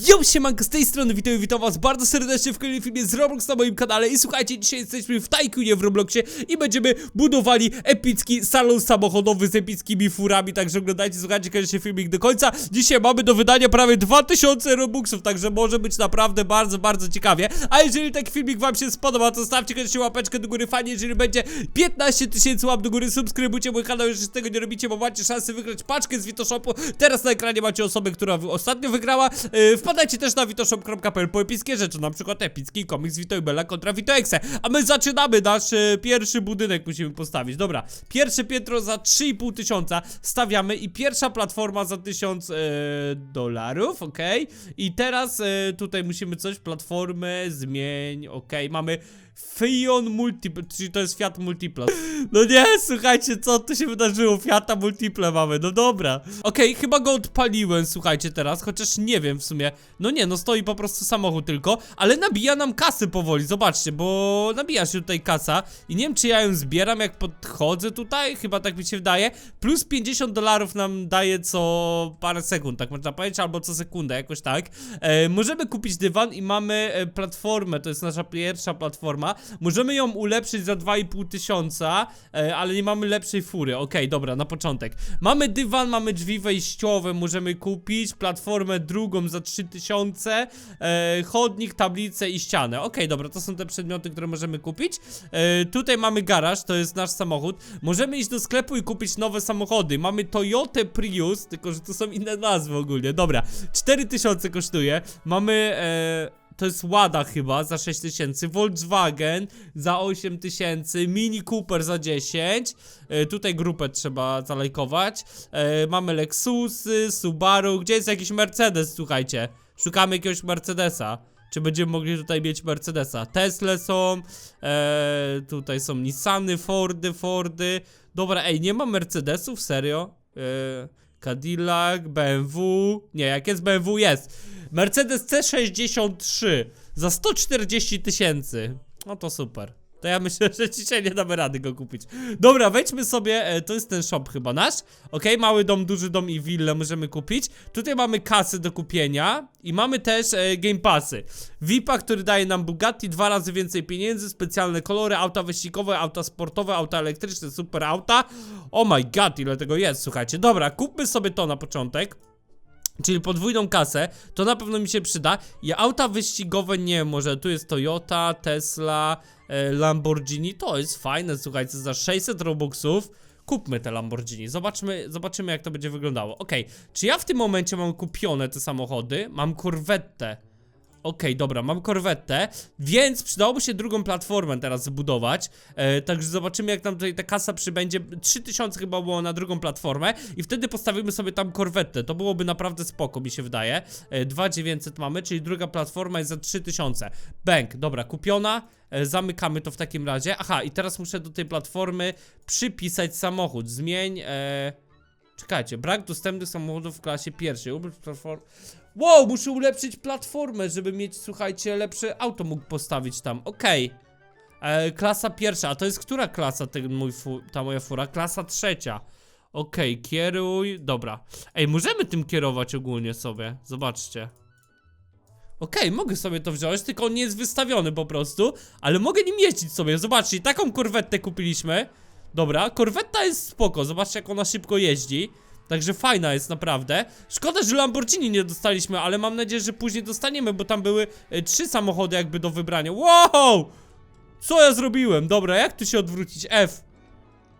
Yo, siemanko, z tej strony witam, witam was bardzo serdecznie w kolejnym filmie z Roblox na moim kanale i słuchajcie, dzisiaj jesteśmy w Tycoonie w Robloxie i będziemy budowali epicki salon samochodowy z epickimi furami, także oglądajcie, słuchajcie, koniecznie filmik do końca. Dzisiaj mamy do wydania prawie 2000 Robuxów, także może być naprawdę bardzo, bardzo ciekawie, a jeżeli taki filmik wam się spodoba, to stawcie koniecznie łapeczkę do góry, fajnie, jeżeli będzie 15 tysięcy łap do góry, subskrybujcie mój kanał, jeżeli tego nie robicie, bo macie szansę wygrać paczkę z Vitoshopu, teraz na ekranie macie osobę, która ostatnio wygrała, yy, wpadajcie też na vitoshop.pl po epickie rzeczy, na przykład epicki komiks Bella kontra Vito Exe, a my zaczynamy nasz e, pierwszy budynek musimy postawić, dobra, pierwsze piętro za 3,5 tysiąca stawiamy i pierwsza platforma za 1000 e, dolarów, okej, i teraz e, tutaj musimy coś, platformę zmień, okej, mamy Fion Multiple, czyli to jest Fiat Multiple. No nie, słuchajcie, co tu się wydarzyło? Fiata Multiple mamy, no dobra. Okej, chyba go odpaliłem, słuchajcie, teraz, chociaż nie wiem w sumie. No nie, no stoi po prostu samochód tylko, ale nabija nam kasy powoli, zobaczcie, bo nabija się tutaj kasa i nie wiem, czy ja ją zbieram, jak podchodzę tutaj, chyba tak mi się wydaje. Plus 50 dolarów nam daje co parę sekund, tak można powiedzieć, albo co sekundę, jakoś tak. E, możemy kupić dywan i mamy e, platformę, to jest nasza pierwsza platforma. Możemy ją ulepszyć za 2,5 tysiąca, e, ale nie mamy lepszej fury. Okej, dobra, na początek. Mamy dywan, mamy drzwi wejściowe, możemy kupić platformę drugą za 3000, e, chodnik, tablicę i ścianę. Okej, dobra, to są te przedmioty, które możemy kupić. E, tutaj mamy garaż, to jest nasz samochód. Możemy iść do sklepu i kupić nowe samochody. Mamy Toyota Prius, tylko że to są inne nazwy ogólnie. Dobra, 4000 kosztuje. Mamy e, to jest Łada chyba za 6000, Volkswagen za 8000, Mini Cooper za 10. E, tutaj grupę trzeba zalajkować. E, mamy Lexusy, Subaru, gdzie jest jakiś Mercedes, słuchajcie. Szukamy jakiegoś Mercedesa. Czy będziemy mogli tutaj mieć Mercedesa? Tesla są, e, tutaj są Nissany, Fordy, Fordy. Dobra, ej, nie ma Mercedesów, serio? E, Cadillac, BMW. Nie, jak jest BMW, jest. Mercedes C63 za 140 tysięcy. No to super. To ja myślę, że dzisiaj nie damy rady go kupić. Dobra, wejdźmy sobie, e, to jest ten shop chyba nasz. Okej, mały dom, duży dom i willę możemy kupić. Tutaj mamy kasy do kupienia i mamy też e, game passy. VIPa, który daje nam Bugatti, dwa razy więcej pieniędzy, specjalne kolory, auta wyścigowe, auta sportowe, auta elektryczne, super auta. Oh my god, ile tego jest, słuchajcie. Dobra, kupmy sobie to na początek. Czyli podwójną kasę, to na pewno mi się przyda. I auta wyścigowe nie, może tu jest Toyota, Tesla, e, Lamborghini, to jest fajne, słuchajcie, za 600 robuxów. Kupmy te Lamborghini, zobaczmy, zobaczymy jak to będzie wyglądało. Okej, czy ja w tym momencie mam kupione te samochody? Mam Corvette. Okej, dobra, mam korwetę, więc przydałoby się drugą platformę teraz zbudować. E, także zobaczymy, jak nam tutaj ta kasa przybędzie. 3000 chyba było na drugą platformę, i wtedy postawimy sobie tam korwetę. To byłoby naprawdę spoko, mi się wydaje. E, 2900 mamy, czyli druga platforma jest za 3000. Bęk, dobra, kupiona. E, zamykamy to w takim razie. Aha, i teraz muszę do tej platformy przypisać samochód. Zmień. E... Czekajcie, brak dostępnych samochodów w klasie pierwszej. Ulepsz platform... Wow, muszę ulepszyć platformę, żeby mieć, słuchajcie, lepsze auto mógł postawić tam. Okej. E, Klasa pierwsza, a to jest która klasa ten mój ta moja fura? Klasa trzecia. Okej, kieruj. Dobra. Ej, możemy tym kierować ogólnie sobie. Zobaczcie. Okej, mogę sobie to wziąć, tylko on nie jest wystawiony po prostu, ale mogę nim jeździć sobie. Zobaczcie, taką korwetę kupiliśmy. Dobra, korweta jest spoko, zobaczcie jak ona szybko jeździ. Także fajna jest naprawdę. Szkoda, że Lamborghini nie dostaliśmy, ale mam nadzieję, że później dostaniemy, bo tam były e, trzy samochody jakby do wybrania. Wow! Co ja zrobiłem? Dobra, jak tu się odwrócić? F.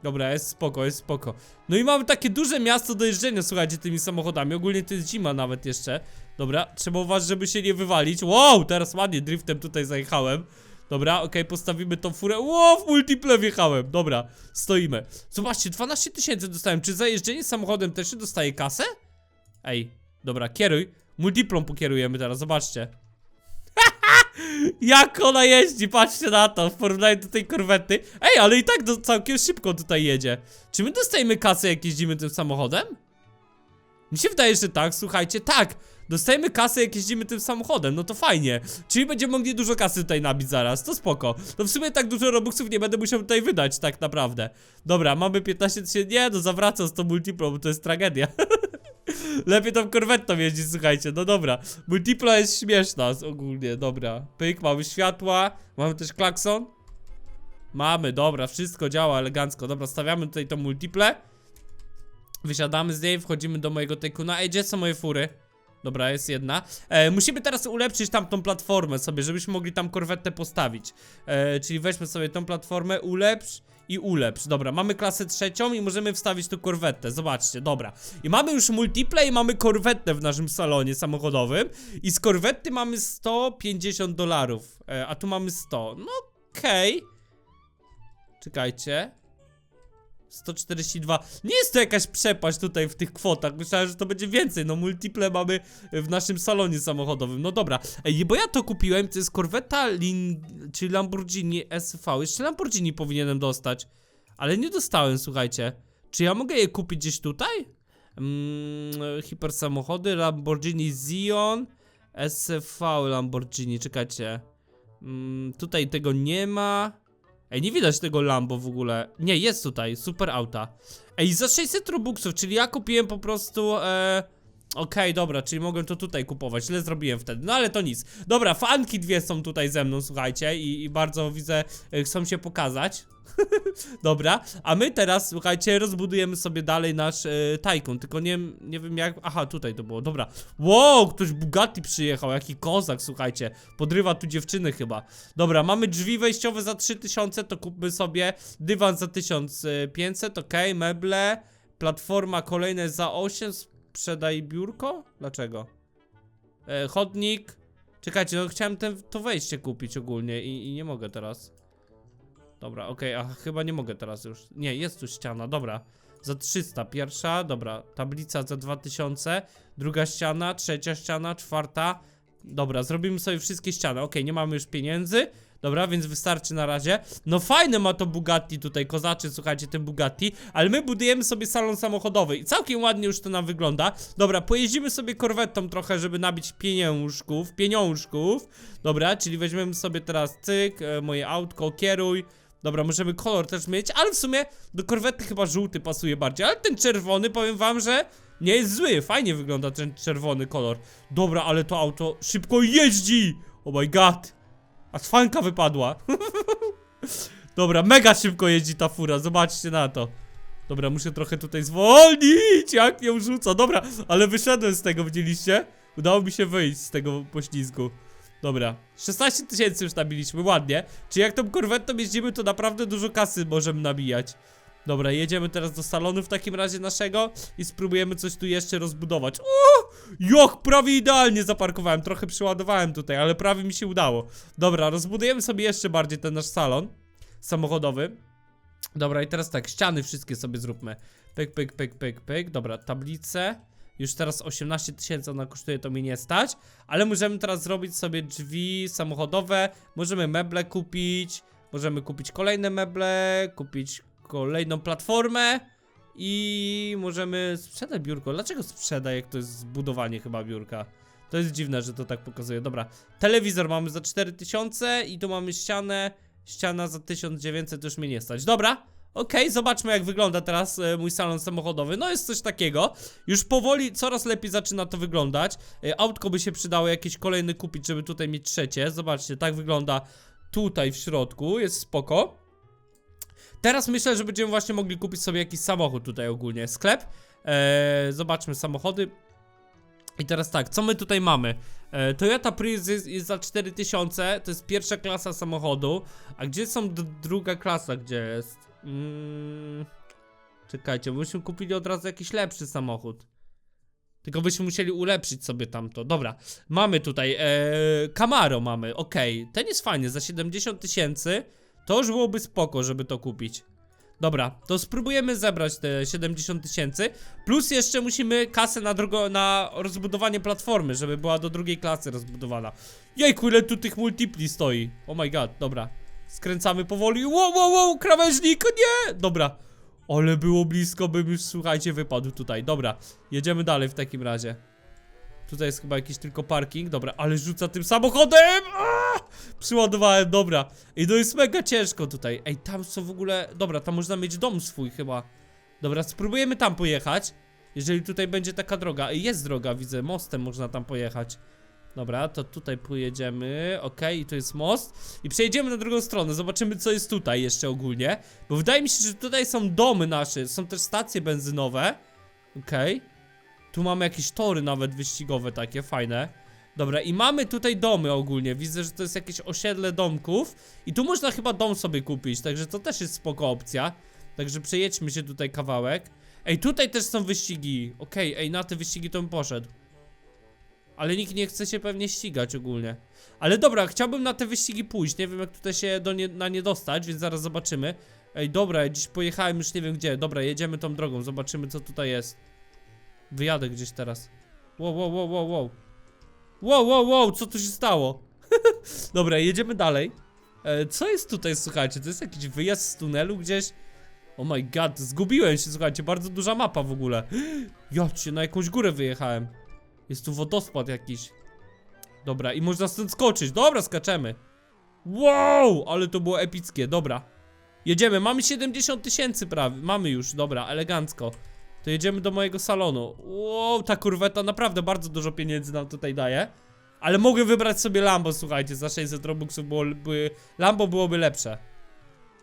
Dobra, jest spoko, jest spoko. No i mamy takie duże miasto do jeżdżenia, słuchajcie, tymi samochodami. Ogólnie to jest zima nawet jeszcze. Dobra, trzeba uważać, żeby się nie wywalić. Wow, teraz ładnie driftem tutaj zajechałem. Dobra, okej, postawimy tą furę. Wow, w multiple wjechałem. Dobra, stoimy. Zobaczcie, 12 tysięcy dostałem. Czy za jeżdżenie samochodem też się dostaje kasę? Ej, dobra, kieruj. Multiplą pokierujemy teraz, zobaczcie. Jak ona jeździ, patrzcie na to, w porównaniu do tej korwety. Ej, ale i tak do, całkiem szybko tutaj jedzie. Czy my dostajemy kasę, jak jeździmy tym samochodem? Mi się wydaje, że tak, słuchajcie, tak. Dostajemy kasę, jak jeździmy tym samochodem, no to fajnie. Czyli będziemy mogli dużo kasy tutaj nabić zaraz, to spoko. To w sumie tak dużo robuxów nie będę musiał tutaj wydać, tak naprawdę. Dobra, mamy 15 tysięcy, nie no, zawracam z tą multiplą, bo to jest tragedia. Lepiej tą korwetą jeździć, słuchajcie, no dobra. Multipla jest śmieszna ogólnie, dobra. Pyk, mamy światła, mamy też klakson. Mamy, dobra, wszystko działa elegancko. Dobra, stawiamy tutaj tą multiple. Wysiadamy z niej, wchodzimy do mojego tykuna. Ej, gdzie są moje fury? Dobra, jest jedna. E, musimy teraz ulepszyć tamtą platformę sobie, żebyśmy mogli tam korwetę postawić. E, czyli weźmy sobie tą platformę, ulepsz i ulepsz. Dobra, mamy klasę trzecią i możemy wstawić tu korwetę. Zobaczcie, dobra. I mamy już multiple i mamy korwetę w naszym salonie samochodowym. I z korwety mamy 150 dolarów, e, a tu mamy 100. No okej. Czekajcie. 142. Nie jest to jakaś przepaść tutaj w tych kwotach. Myślałem, że to będzie więcej. No, multiple mamy w naszym salonie samochodowym. No dobra. Ej, bo ja to kupiłem. To jest Corvetta Lin... czy Lamborghini SV. Jeszcze Lamborghini powinienem dostać. Ale nie dostałem, słuchajcie. Czy ja mogę je kupić gdzieś tutaj? Mm, hipersamochody, Lamborghini Zion, SV Lamborghini, czekajcie. Mm, tutaj tego nie ma. Ej, nie widać tego Lambo w ogóle. Nie, jest tutaj, super auta. Ej, za 600 robuxów, czyli ja kupiłem po prostu, e... Okej, dobra, czyli mogłem to tutaj kupować, źle zrobiłem wtedy, no ale to nic. Dobra, fanki dwie są tutaj ze mną, słuchajcie, i, i bardzo widzę, e, chcą się pokazać. Dobra, a my teraz, słuchajcie, rozbudujemy sobie dalej nasz e, Tycoon, tylko nie, nie wiem jak, aha, tutaj to było, dobra. Wow, ktoś Bugatti przyjechał, jaki kozak, słuchajcie, podrywa tu dziewczyny chyba. Dobra, mamy drzwi wejściowe za 3000, to kupmy sobie dywan za 1500, okej, meble, platforma kolejne za 8, sprzedaj biurko? Dlaczego? E, chodnik, czekajcie, no chciałem ten, to wejście kupić ogólnie i, i nie mogę teraz. Dobra, okej, a chyba nie mogę teraz już. Nie, jest tu ściana, dobra. Za 300, pierwsza, dobra. Tablica za 2000, druga ściana, trzecia ściana, czwarta. Dobra, zrobimy sobie wszystkie ściany. Okej, nie mamy już pieniędzy. Dobra, więc wystarczy na razie. No fajne ma to Bugatti tutaj, kozaczy, słuchajcie, ten Bugatti. Ale my budujemy sobie salon samochodowy i całkiem ładnie już to nam wygląda. Dobra, pojeździmy sobie korwetą trochę, żeby nabić pieniążków, pieniążków. Dobra, czyli weźmiemy sobie teraz cyk, e, moje autko, kieruj. Dobra, możemy kolor też mieć, ale w sumie do korwety chyba żółty pasuje bardziej. Ale ten czerwony, powiem wam, że nie jest zły. Fajnie wygląda ten czerwony kolor. Dobra, ale to auto szybko jeździ! Oh my god! A fanka wypadła. Dobra, mega szybko jeździ ta fura, zobaczcie na to. Dobra, muszę trochę tutaj zwolnić, jak ją rzuca. Dobra, ale wyszedłem z tego, widzieliście? Udało mi się wyjść z tego poślizgu. Dobra, 16 tysięcy już nabiliśmy, ładnie. Czy jak tą korwetą jeździmy, to naprawdę dużo kasy możemy nabijać. Dobra, jedziemy teraz do salonu w takim razie naszego i spróbujemy coś tu jeszcze rozbudować. O! Jak prawie idealnie zaparkowałem, trochę przyładowałem tutaj, ale prawie mi się udało. Dobra, rozbudujemy sobie jeszcze bardziej ten nasz salon samochodowy. Dobra, i teraz tak, ściany wszystkie sobie zróbmy. Pyk, pyk, pyk, pyk, pyk. Dobra, tablice. Już teraz 18 tysięcy ona kosztuje, to mi nie stać. Ale możemy teraz zrobić sobie drzwi samochodowe. Możemy meble kupić. Możemy kupić kolejne meble. Kupić kolejną platformę. I możemy sprzedać biurko. Dlaczego sprzedaj, jak to jest zbudowanie chyba biurka? To jest dziwne, że to tak pokazuje. Dobra, telewizor mamy za 4000 i tu mamy ścianę. Ściana za 1900 to już mnie nie stać. Dobra, okej, zobaczmy jak wygląda teraz e, mój salon samochodowy. No jest coś takiego. Już powoli coraz lepiej zaczyna to wyglądać. E, autko by się przydało jakieś kolejne kupić, żeby tutaj mieć trzecie. Zobaczcie, tak wygląda tutaj w środku. Jest spoko. Teraz myślę, że będziemy właśnie mogli kupić sobie jakiś samochód tutaj ogólnie. Sklep. E, zobaczmy samochody. I teraz tak, co my tutaj mamy? E, Toyota Prius jest, jest za 4000, to jest pierwsza klasa samochodu. A gdzie są druga klasa, gdzie jest? Mm, czekajcie, byśmy kupili od razu jakiś lepszy samochód. Tylko byśmy musieli ulepszyć sobie tamto. Dobra, mamy tutaj e, Camaro mamy, okej. Ten jest fajny, za 70 tysięcy. To już byłoby spoko, żeby to kupić. Dobra, to spróbujemy zebrać te 70 tysięcy. Plus jeszcze musimy kasę na, drugo, na rozbudowanie platformy, żeby była do drugiej klasy rozbudowana. Jejku, ile tu tych multipli stoi. Oh my god, dobra. Skręcamy powoli. Wow, wow, wow, krawężnik, nie! Dobra. Ale było blisko, bym już, słuchajcie, wypadł tutaj. Dobra, jedziemy dalej w takim razie. Tutaj jest chyba jakiś tylko parking. Dobra, ale rzuca tym samochodem! Aaa! Przyładowałem, dobra. I to jest mega ciężko tutaj. Ej, tam są w ogóle... Dobra, tam można mieć dom swój chyba. Dobra, spróbujemy tam pojechać. Jeżeli tutaj będzie taka droga. Ej, Jest droga, widzę, mostem można tam pojechać. Dobra, to tutaj pojedziemy, okej, i to jest most I przejedziemy na drugą stronę, zobaczymy co jest tutaj jeszcze ogólnie Bo wydaje mi się, że tutaj są domy nasze, są też stacje benzynowe Okej Tu mamy jakieś tory nawet wyścigowe takie, fajne Dobra, i mamy tutaj domy ogólnie, widzę, że to jest jakieś osiedle domków I tu można chyba dom sobie kupić, także to też jest spoko opcja Także przejedźmy się tutaj kawałek Ej, tutaj też są wyścigi Okej, ej, na te wyścigi to bym poszedł ale nikt nie chce się pewnie ścigać ogólnie. Ale dobra, chciałbym na te wyścigi pójść. Nie wiem, jak tutaj się do nie, na nie dostać, więc zaraz zobaczymy. Ej, dobra, dziś pojechałem już nie wiem gdzie. Dobra, jedziemy tą drogą, zobaczymy co tutaj jest. Wyjadę gdzieś teraz. Wow, wow, wow, wow, wow. Wow, wow, wow, co tu się stało? dobra, jedziemy dalej. E, co jest tutaj, słuchajcie? To jest jakiś wyjazd z tunelu gdzieś? Oh my god, zgubiłem się, słuchajcie, bardzo duża mapa w ogóle. Jocie, na jakąś górę wyjechałem. Jest tu wodospad jakiś. Dobra, i można stąd skoczyć. Dobra, skaczemy. Wow, ale to było epickie, dobra. Jedziemy, mamy 70 tysięcy prawie. Mamy już, dobra, elegancko. To jedziemy do mojego salonu. Wow, ta kurweta naprawdę bardzo dużo pieniędzy nam tutaj daje. Ale mogę wybrać sobie Lambo, słuchajcie, za 600 robuxów było, by, Lambo byłoby lepsze.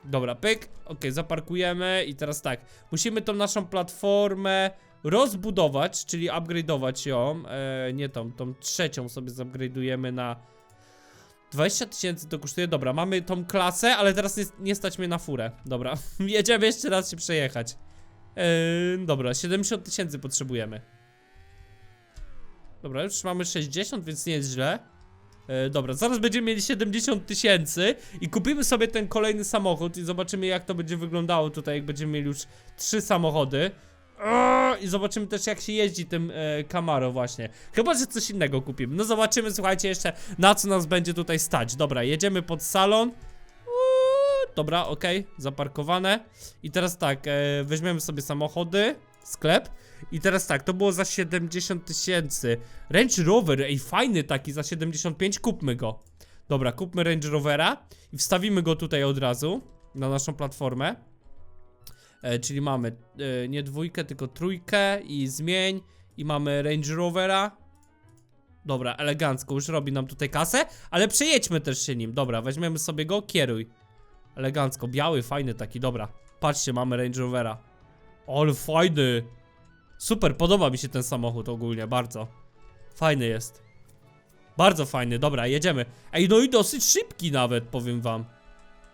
Dobra, pyk, ok, zaparkujemy i teraz tak, musimy tą naszą platformę rozbudować, czyli upgrade'ować ją, e, nie tą, tą trzecią sobie zupgrade'ujemy na 20 tysięcy to kosztuje, dobra, mamy tą klasę, ale teraz nie, nie stać mnie na furę, dobra, jedziemy jeszcze raz się przejechać. E, dobra, 70 tysięcy potrzebujemy. Dobra, już mamy 60, więc nie jest źle. E, dobra, zaraz będziemy mieli 70 tysięcy i kupimy sobie ten kolejny samochód i zobaczymy jak to będzie wyglądało tutaj, jak będziemy mieli już trzy samochody. O, I zobaczymy też jak się jeździ tym e, Camaro właśnie. Chyba, że coś innego kupimy. No zobaczymy, słuchajcie, jeszcze na co nas będzie tutaj stać. Dobra, jedziemy pod salon. Dobra, okej, zaparkowane. I teraz tak, e, weźmiemy sobie samochody, sklep. I teraz tak, to było za 70 tysięcy. Range Rover, ej, fajny taki za 75, kupmy go. Dobra, kupmy Range Rovera i wstawimy go tutaj od razu na naszą platformę. E, czyli mamy e, nie dwójkę, tylko trójkę i zmień. I mamy Range Rovera. Dobra, elegancko, już robi nam tutaj kasę, ale przejedźmy też się nim. Dobra, weźmiemy sobie go, kieruj. Elegancko, biały, fajny taki, dobra. Patrzcie, mamy Range Rovera. Ale fajny. Super, podoba mi się ten samochód ogólnie, bardzo. Fajny jest. Bardzo fajny, dobra, jedziemy. Ej, no i dosyć szybki nawet, powiem wam.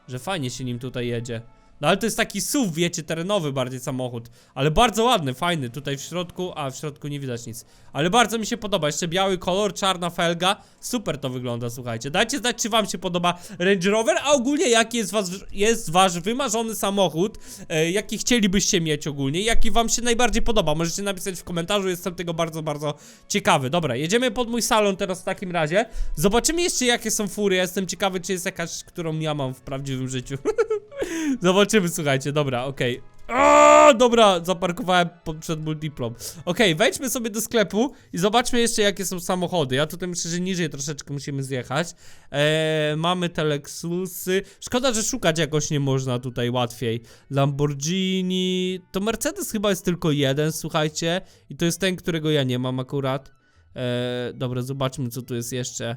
Że fajnie się nim tutaj jedzie. No ale to jest taki SUV, wiecie, terenowy bardziej samochód. Ale bardzo ładny, fajny. Tutaj w środku, a w środku nie widać nic. Ale bardzo mi się podoba. Jeszcze biały kolor, czarna felga. Super to wygląda, słuchajcie. Dajcie znać, czy wam się podoba Range Rover, a ogólnie jaki jest, was, jest wasz wymarzony samochód, e, jaki chcielibyście mieć ogólnie, jaki wam się najbardziej podoba. Możecie napisać w komentarzu, jestem tego bardzo, bardzo ciekawy. Dobra, jedziemy pod mój salon teraz w takim razie. Zobaczymy jeszcze, jakie są fury. Jestem ciekawy, czy jest jakaś, którą ja mam w prawdziwym życiu. Zobaczymy, słuchajcie, dobra, okej. O, dobra, zaparkowałem przed multiplom. Okej, wejdźmy sobie do sklepu i zobaczmy jeszcze jakie są samochody. Ja tutaj myślę, że niżej troszeczkę musimy zjechać. Eee, mamy te Lexusy. Szkoda, że szukać jakoś nie można tutaj łatwiej. Lamborghini. To Mercedes chyba jest tylko jeden, słuchajcie. I to jest ten, którego ja nie mam akurat. Eee, dobra, zobaczmy co tu jest jeszcze.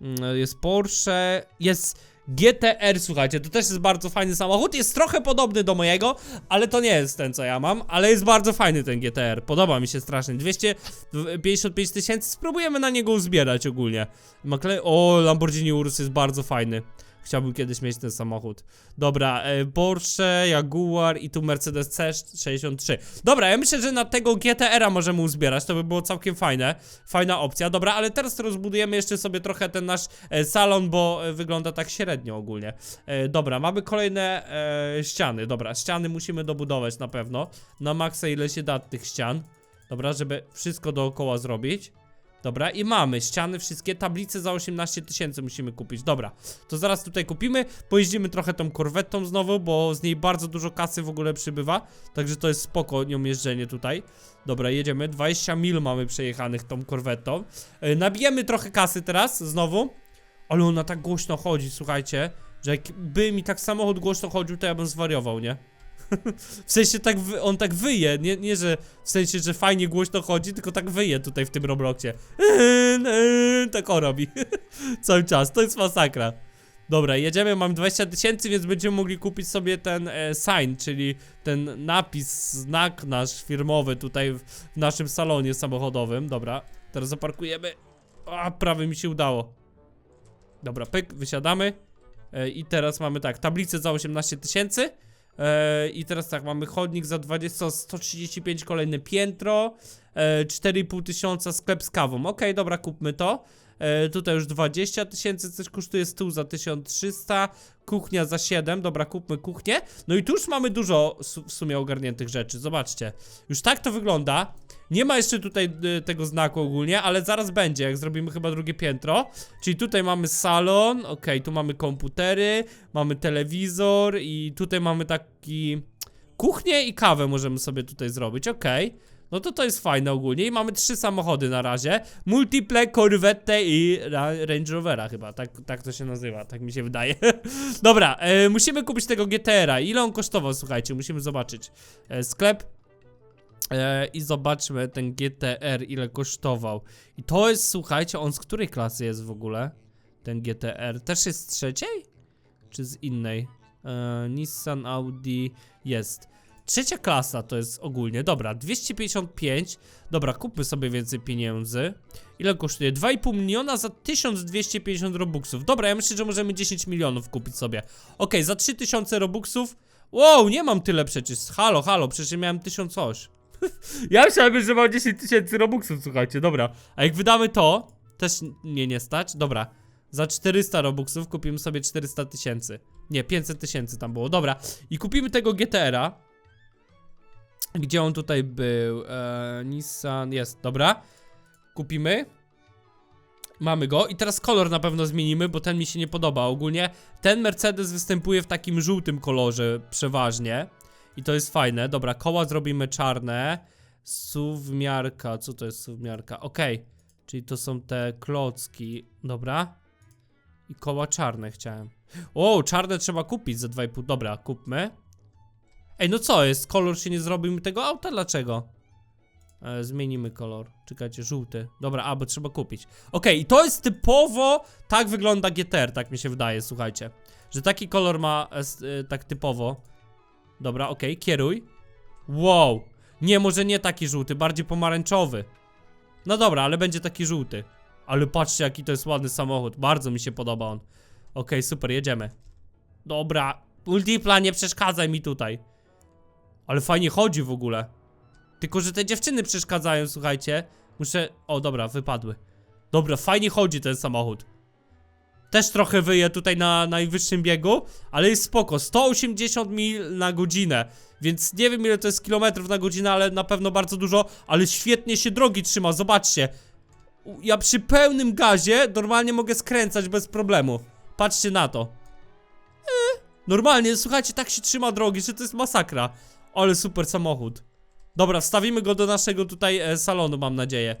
Mm, Jest Porsche, jest GTR, słuchajcie, to też jest bardzo fajny samochód, jest trochę podobny do mojego, ale to nie jest ten, co ja mam, ale jest bardzo fajny ten GTR, podoba mi się strasznie, 255 tysięcy, spróbujemy na niego uzbierać ogólnie. Makle o, Lamborghini Urus jest bardzo fajny. Chciałbym kiedyś mieć ten samochód. Dobra, e, Porsche, Jaguar i tu Mercedes C63. Dobra, ja myślę, że na tego GTR-a możemy uzbierać, to by było całkiem fajne. Fajna opcja. Dobra, ale teraz rozbudujemy jeszcze sobie trochę ten nasz e, salon, bo e, wygląda tak średnio ogólnie. Dobra, mamy kolejne ściany. Dobra, ściany musimy dobudować na pewno. Na maksa ile się da tych ścian. Dobra, żeby wszystko dookoła zrobić. Dobra, i mamy ściany, wszystkie tablice za 18 tysięcy musimy kupić. Dobra, to zaraz tutaj kupimy. Pojeździmy trochę tą korwetą znowu, bo z niej bardzo dużo kasy w ogóle przybywa. Także to jest spoko nią jeżdżenie tutaj. Dobra, jedziemy. 20 mil mamy przejechanych tą korwetą. Yy, nabijemy trochę kasy teraz znowu. Ale ona tak głośno chodzi, słuchajcie, że jakby mi tak samochód głośno chodził, to ja bym zwariował, nie? W sensie tak, on tak wyje, nie, nie, że w sensie, że fajnie głośno chodzi, tylko tak wyje tutaj w tym Robloxie. Tak on robi. Cały czas, to jest masakra. Dobra, jedziemy, mam 20 tysięcy, więc będziemy mogli kupić sobie ten e, sign, czyli ten napis, znak nasz firmowy tutaj w, w naszym salonie samochodowym. Dobra, teraz zaparkujemy. A, prawie mi się udało. Dobra, pyk, wysiadamy. E, I teraz mamy tak, tablicę za 18 tysięcy. E, I teraz tak, mamy chodnik za 20, 135 kolejne piętro. E, 4,5 tysiąca sklep z kawą. Okej, dobra, kupmy to. E, tutaj już 20 tysięcy, coś kosztuje stół za 1300, kuchnia za 7, dobra, kupmy kuchnię. No i tu już mamy dużo w sumie ogarniętych rzeczy, zobaczcie. Już tak to wygląda. Nie ma jeszcze tutaj y, tego znaku ogólnie, ale zaraz będzie, jak zrobimy chyba drugie piętro. Czyli tutaj mamy salon, okej, tu mamy komputery, mamy telewizor i tutaj mamy taki... Kuchnię i kawę możemy sobie tutaj zrobić, okej. No to to jest fajne ogólnie i mamy trzy samochody na razie. Multiple, Corvette i Ra Range Rovera chyba, tak, tak to się nazywa, tak mi się wydaje. Dobra, e, musimy kupić tego GTR-a. Ile on kosztował, słuchajcie, musimy zobaczyć. E, sklep e, i zobaczmy ten GTR, ile kosztował. I to jest, słuchajcie, on z której klasy jest w ogóle? Ten GTR, też jest z trzeciej? Czy z innej? E, Nissan, Audi, jest. Trzecia klasa to jest ogólnie. Dobra, 255. Dobra, kupmy sobie więcej pieniędzy. Ile kosztuje? 2,5 miliona za 1250 robuxów. Dobra, ja myślę, że możemy 10 milionów kupić sobie. Okej, za 3000 robuxów. Wow, nie mam tyle przecież. Halo, halo, przecież miałem 1000 coś. ja myślałem, że mam 10 tysięcy robuxów, słuchajcie, dobra. A jak wydamy to, też mnie nie stać. Dobra, za 400 robuxów kupimy sobie 400 tysięcy. Nie, 500 tysięcy tam było, dobra. I kupimy tego GTR-a. Gdzie on tutaj był? E, Nissan, jest, dobra. Kupimy. Mamy go i teraz kolor na pewno zmienimy, bo ten mi się nie podoba. Ogólnie ten Mercedes występuje w takim żółtym kolorze przeważnie. I to jest fajne. Dobra, koła zrobimy czarne. Suwmiarka, co to jest suwmiarka? Okej, czyli to są te klocki. Dobra. I koła czarne chciałem. O, czarne trzeba kupić za 2,5. Dobra, kupmy. Ej, no co jest? Kolor się nie zrobił mi tego auta? Dlaczego? E, zmienimy kolor. Czekajcie, żółty. Dobra, a, bo trzeba kupić. Okej, i to jest typowo, tak wygląda GTR, tak mi się wydaje, słuchajcie. Że taki kolor ma e, e, tak typowo. Dobra, okej, kieruj. Wow. Nie, może nie taki żółty, bardziej pomarańczowy. No dobra, ale będzie taki żółty. Ale patrzcie, jaki to jest ładny samochód. Bardzo mi się podoba on. Okej, super, jedziemy. Dobra, multipla, nie przeszkadzaj mi tutaj. Ale fajnie chodzi w ogóle. Tylko, że te dziewczyny przeszkadzają, słuchajcie. Muszę... O, dobra, wypadły. Dobra, fajnie chodzi ten samochód. Też trochę wyje tutaj na najwyższym biegu, ale jest spoko. 180 mil na godzinę. Więc nie wiem ile to jest kilometrów na godzinę, ale na pewno bardzo dużo. Ale świetnie się drogi trzyma, zobaczcie. Ja przy pełnym gazie normalnie mogę skręcać bez problemu. Patrzcie na to. E, normalnie, słuchajcie, tak się trzyma drogi, że to jest masakra. Ale super samochód. Dobra, wstawimy go do naszego tutaj e, salonu, mam nadzieję.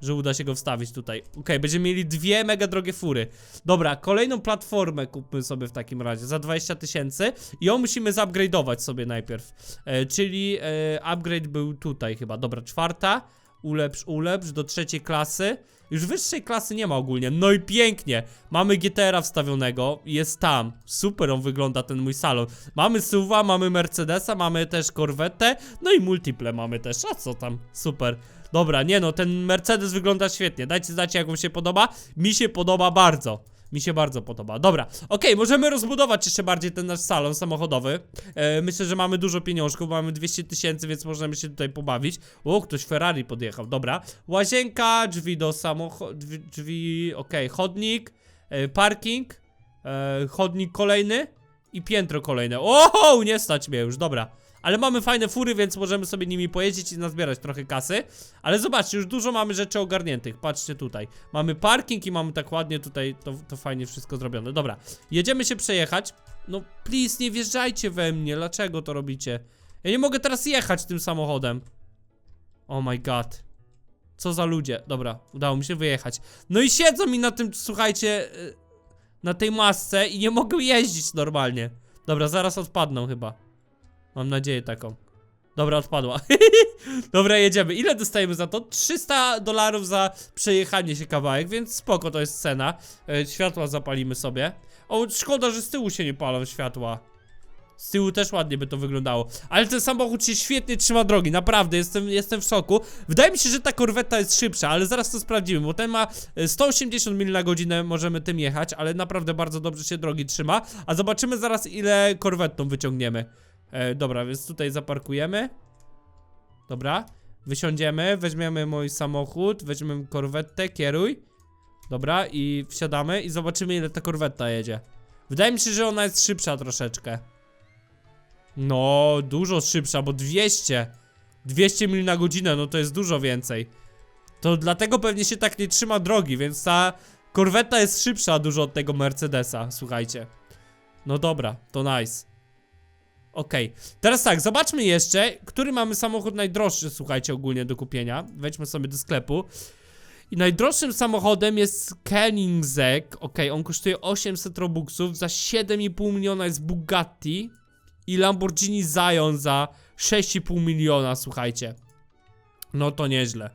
Że uda się go wstawić tutaj. Okej, będziemy mieli dwie mega drogie fury. Dobra, kolejną platformę kupmy sobie w takim razie za 20 tysięcy. I ją musimy zupgrade'ować sobie najpierw. E, czyli e, upgrade był tutaj chyba. Dobra, czwarta. Ulepsz, ulepsz do trzeciej klasy. Już wyższej klasy nie ma ogólnie. No i pięknie. Mamy GTR-a wstawionego. Jest tam. Super on wygląda ten mój salon. Mamy SUV-a, mamy Mercedesa, mamy też Corvette. No i multiple mamy też. A co tam? Super. Dobra, nie no, ten Mercedes wygląda świetnie. Dajcie znać, jak wam się podoba. Mi się podoba bardzo. Mi się bardzo podoba. Dobra, okej, możemy rozbudować jeszcze bardziej ten nasz salon samochodowy. E, myślę, że mamy dużo pieniążków, mamy 200 tysięcy, więc możemy się tutaj pobawić. O, ktoś Ferrari podjechał, dobra. Łazienka, drzwi do samochodu, drzwi, drzwi okej, chodnik, e, parking, e, chodnik kolejny i piętro kolejne. O, nie stać mnie już, dobra. Ale mamy fajne fury, więc możemy sobie nimi pojeździć i nazbierać trochę kasy. Ale zobaczcie, już dużo mamy rzeczy ogarniętych. Patrzcie tutaj. Mamy parking i mamy tak ładnie tutaj to, to fajnie wszystko zrobione. Dobra, jedziemy się przejechać. No, please, nie wjeżdżajcie we mnie. Dlaczego to robicie? Ja nie mogę teraz jechać tym samochodem. Oh my god. Co za ludzie. Dobra, udało mi się wyjechać. No i siedzą mi na tym, słuchajcie, y, na tej masce i nie mogę jeździć normalnie. Dobra, zaraz odpadną chyba. Mam nadzieję taką. Dobra, odpadła. Dobra, jedziemy. Ile dostajemy za to? 300 dolarów za przejechanie się kawałek, więc spoko to jest cena. E, światła zapalimy sobie. O, szkoda, że z tyłu się nie palą światła. Z tyłu też ładnie by to wyglądało. Ale ten samochód się świetnie trzyma drogi, naprawdę, jestem, jestem w szoku. Wydaje mi się, że ta korweta jest szybsza, ale zaraz to sprawdzimy, bo ten ma e, 180 mil na godzinę, możemy tym jechać, ale naprawdę bardzo dobrze się drogi trzyma. A zobaczymy zaraz, ile korwetą wyciągniemy. E, dobra, więc tutaj zaparkujemy. Dobra, wysiądziemy, weźmiemy mój samochód, weźmiemy korwetę, kieruj. Dobra, i wsiadamy i zobaczymy, ile ta korweta jedzie. Wydaje mi się, że ona jest szybsza troszeczkę. No, dużo szybsza, bo 200. 200 mil na godzinę, no to jest dużo więcej. To dlatego pewnie się tak nie trzyma drogi, więc ta korweta jest szybsza dużo od tego Mercedesa, słuchajcie. No dobra, to nice. Okej, teraz tak, zobaczmy jeszcze, który mamy samochód najdroższy, słuchajcie, ogólnie do kupienia. Wejdźmy sobie do sklepu. I najdroższym samochodem jest Koenigsegg. Okej, on kosztuje 800 robuxów. Za 7,5 miliona jest Bugatti. I Lamborghini Zion za 6,5 miliona, słuchajcie. No to nieźle.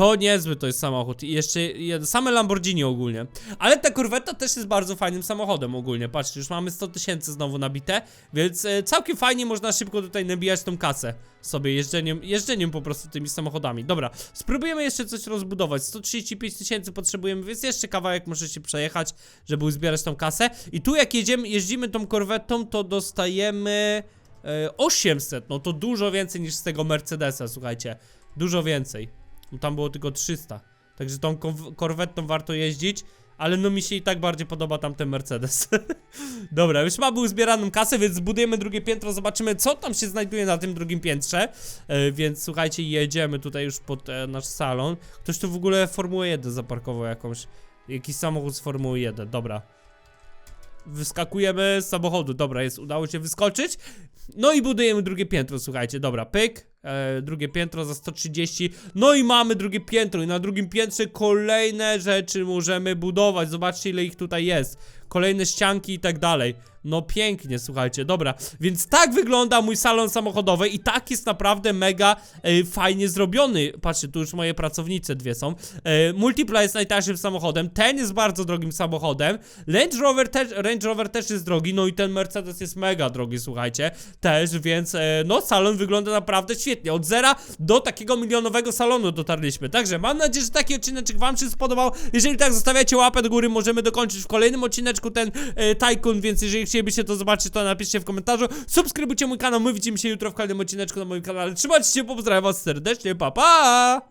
To niezły to jest samochód. I jeszcze same Lamborghini ogólnie. Ale ta Corvetta też jest bardzo fajnym samochodem ogólnie. Patrzcie, już mamy 100 tysięcy znowu nabite, więc e, całkiem fajnie można szybko tutaj nabijać tą kasę sobie jeżdżeniem, jeżdżeniem po prostu tymi samochodami. Dobra, spróbujemy jeszcze coś rozbudować. 135 tysięcy potrzebujemy, więc jeszcze kawałek możecie przejechać, żeby uzbierać tą kasę. I tu jak jedziemy, jeździmy tą korwetą, to dostajemy e, 800. No to dużo więcej niż z tego Mercedesa, słuchajcie. Dużo więcej. No tam było tylko 300. Także tą korwetą warto jeździć. Ale no mi się i tak bardziej podoba tamten Mercedes. Dobra, już mamy uzbieraną kasę, więc zbudujemy drugie piętro, zobaczymy co tam się znajduje na tym drugim piętrze. E, więc słuchajcie, jedziemy tutaj już pod e, nasz salon. Ktoś tu w ogóle Formułę 1 zaparkował jakąś. Jakiś samochód z Formuły 1, dobra. Wyskakujemy z samochodu, dobra, jest, udało się wyskoczyć. No i budujemy drugie piętro, słuchajcie, dobra, pyk. E, drugie piętro za 130. No i mamy drugie piętro i na drugim piętrze kolejne rzeczy możemy budować. Zobaczcie ile ich tutaj jest. Kolejne ścianki i tak dalej. No pięknie, słuchajcie, dobra. Więc tak wygląda mój salon samochodowy i tak jest naprawdę mega e, fajnie zrobiony. Patrzcie, tu już moje pracownice dwie są. E, Multipla jest najtańszym samochodem, ten jest bardzo drogim samochodem. Range Rover, też, Range Rover też jest drogi, no i ten Mercedes jest mega drogi, słuchajcie. Też, więc e, no salon wygląda naprawdę świetnie. Od zera do takiego milionowego salonu dotarliśmy. Także mam nadzieję, że taki odcineczek wam się spodobał. Jeżeli tak, zostawiacie łapę do góry, możemy dokończyć w kolejnym ten e, więc jeżeli chcielibyście to zobaczyć, to napiszcie w komentarzu. Subskrybujcie mój kanał, my widzimy się jutro w kolejnym odcineczku na moim kanale. Trzymajcie się, pozdrawiam was serdecznie, pa pa!